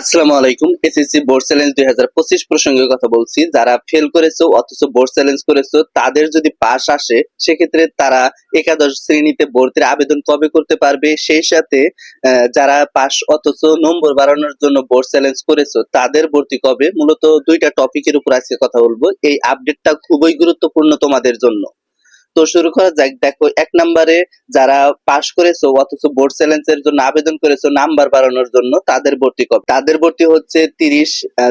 আসসালামু আলাইকুম, SSC board challenge দুই হাজার পঁচিশ প্রসঙ্গে কথা বলছি। যারা ফেল করেছ অথচ বোর্ড চ্যালেঞ্জ করেছ, তাদের যদি পাস আসে, সেক্ষেত্রে তারা একাদশ শ্রেণীতে ভর্তির আবেদন কবে করতে পারবে? সেই সাথে যারা পাস অথচ নম্বর বাড়ানোর জন্য বোর্ড চ্যালেঞ্জ করেছ, তাদের ভর্তি কবে? মূলত দুইটা টপিকের উপর আজকে কথা বলব। এই আপডেটটা খুবই গুরুত্বপূর্ণ তোমাদের জন্য। তো শুরু করা যাক। দেখো, এক নাম্বারে যারা পাশ করেছ অথচ বোর্ড চ্যালেঞ্জ এর জন্য আবেদন করেছ নাম্বার বাড়ানোর জন্য, তাদের ভর্তি কবে? তাদের ভর্তি হচ্ছে তিরিশ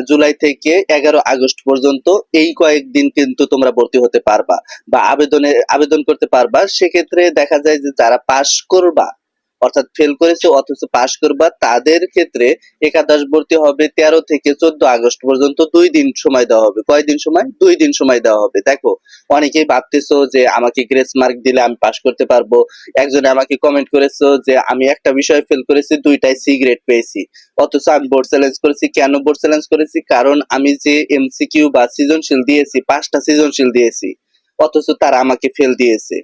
জুলাই থেকে এগারো আগস্ট পর্যন্ত। এই কয়েকদিন কিন্তু তোমরা ভর্তি হতে পারবা বা আবেদনে আবেদন করতে পারবা। সেক্ষেত্রে দেখা যায় যে যারা পাশ করবা অর্থাৎ ফেল করেছে, অথচ পাশ করবা তাদের ক্ষেত্রে একাদশ ভর্তি হবে তেরো থেকে চোদ্দ আগস্ট পর্যন্ত দুই দিন সময় দেওয়া হবে। কয়দিন সময়? দুই দিন সময় দেওয়া হবে। দেখো, অনেকেই ভাবতেছো যে আমাকে গ্রেস মার্ক দিলে আমি পাশ করতে পারব। একজনে আমাকে কমেন্ট করেছ যে আমি একটা বিষয় ফেল করেছি, দুইটাই সি গ্রেড পেয়েছি। অথচ আমি বোর্ড চ্যালেঞ্জ করেছি। কেন বোর্ড চ্যালেঞ্জ করেছি? কারণ আমি যে এমসিকিউ বা সৃজনশীল দিয়েছি, পাঁচটা সৃজনশীল দিয়েছি। অথচ তারা আমাকে ফেল দিয়েছে।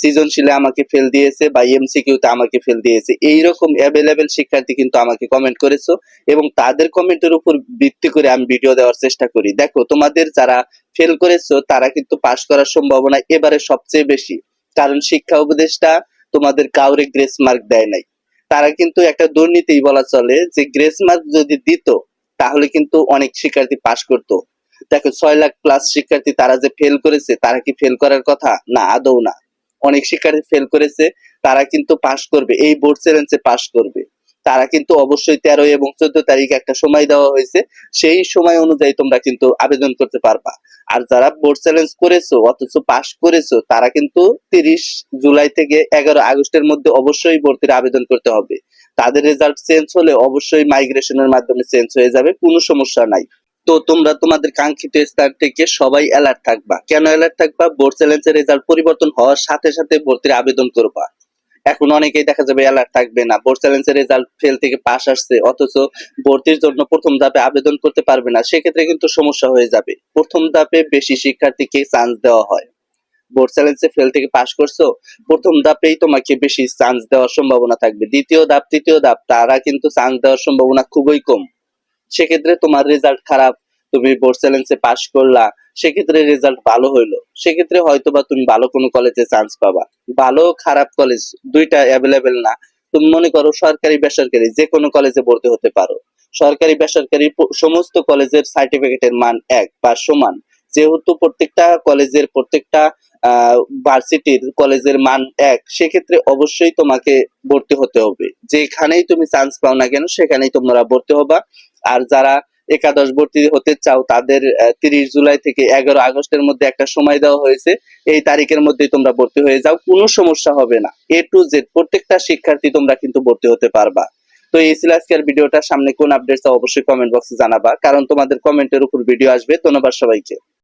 সৃজনশীলে আমাকে ফেল দিয়েছে বা এমসিকিউতে আমাকে ফেল দিয়েছে। এইরকম অ্যাভেলেবেল শিক্ষার্থী কিন্তু আমাকে কমেন্ট করেছ এবং তাদের কমেন্টের উপর ভিত্তি করে আমি ভিডিও দেওয়ার চেষ্টা করি। দেখো, তোমাদের যারা ফেল করেছ, তারা কিন্তু পাশ করার সম্ভাবনা এবারে সবচেয়ে বেশি। কারণ শিক্ষা উপদেষ্টা তোমাদের কাউরে গ্রেস মার্ক দেয় নাই। তারা কিন্তু একটা দুর্নীতি বলা চলে যে গ্রেস মার্ক যদি দিত, তাহলে কিন্তু অনেক শিক্ষার্থী পাশ করতো। দেখো, ছয় লাখ প্লাস শিক্ষার্থী তারা যে ফেল করেছে, তারা কি ফেল করার কথা? না, আদৌ না। অনেক শিক্ষার্থী ফেল করেছে, তারা কিন্তু পাশ করবে। এই বোর্ড চ্যালেঞ্জে পাশ করবে। তারা কিন্তু অবশ্যই তেরো এবং চোদ্দ তারিখে একটা সময় দেওয়া হয়েছে। সেই সময় অনুযায়ী তোমরা কিন্তু আবেদন করতে পারবা। আর যারা বোর্ড চ্যালেঞ্জ করেছ, অথচ পাশ করেছ, তারা কিন্তু তিরিশ জুলাই থেকে এগারো আগস্টের মধ্যে অবশ্যই ভর্তির আবেদন করতে হবে। তাদের রেজাল্ট চেঞ্জ হলে অবশ্যই মাইগ্রেশনের মাধ্যমে চেঞ্জ হয়ে যাবে, কোনো সমস্যা নাই। তো তোমরা তোমাদের কাঙ্ক্ষিত স্থান থেকে সবাই অ্যালার্ট থাকবা। কেন অ্যালার্ট থাকবা? বোর্ড চ্যালেঞ্জের রেজাল্ট পরিবর্তন হওয়ার সাথে সাথে ভর্তির আবেদন করবা। এখন অনেকেই দেখা যাবে অ্যালার্ট থাকবে না। বোর্ড চ্যালেঞ্জের রেজাল্ট ফেল থেকে পাস আসছে, অথচ ভর্তির জন্য প্রথম ধাপে আবেদন করতে পারবে না। সেক্ষেত্রে কিন্তু সমস্যা হয়ে যাবে। প্রথম ধাপে বেশি শিক্ষার্থীকে চান্স দেওয়া হয়। বোর্ড চ্যালেঞ্জে ফেল থেকে পাস করছ, প্রথম ধাপেই তোমাকে বেশি চান্স দেওয়ার সম্ভাবনা থাকবে। দ্বিতীয় ধাপ, তৃতীয় ধাপ, তারা কিন্তু চান্স দেওয়ার সম্ভাবনা খুবই কম। সেক্ষেত্রে তোমার রেজাল্ট খারাপ, তুমি বোর্ড চ্যালেঞ্জে পাস করলা, সেক্ষেত্রে রেজাল্ট ভালো হইল। সেক্ষেত্রে হয়তো বা তুমি ভালো কোনো কলেজে চান্স পাবা। ভালো, খারাপ কলেজ দুইটা অ্যাভেলেবেল না। তুমি মনে করো সরকারি, বেসরকারি যে কোনো কলেজে ভর্তি হতে পারো। সরকারি, বেসরকারি সমস্ত কলেজের সার্টিফিকেটের মান এক বা সমান। যেহেতু প্রত্যেকটা কলেজের প্রত্যেকটা ভার্সিটির কলেজের মান এক, সেক্ষেত্রে অবশ্যই তোমাকে ভর্তি হতে হবে। যেখানেই তুমি চান্স পাও না কেন, সেখানেই তোমরা ভর্তি হবা। আর যারা একাদশ ভর্তি হতে চাও, তাদের তিরিশ জুলাই থেকে এগারো আগস্টের মধ্যে একটা সময় দেওয়া হয়েছে। এই তারিখের মধ্যে তোমরা ভর্তি হয়ে যাও, কোনো সমস্যা হবে না। এ টু জেড প্রত্যেকটা শিক্ষার্থী তোমরা কিন্তু ভর্তি হতে পারবা। তো এই ছিল আজকের ভিডিওটা, সামনে কোন আপডেটস অবশ্যই কমেন্ট বক্সে জানাবা। কারণ তোমাদের কমেন্টের উপর ভিডিও আসবে। ধন্যবাদ সবাইকে।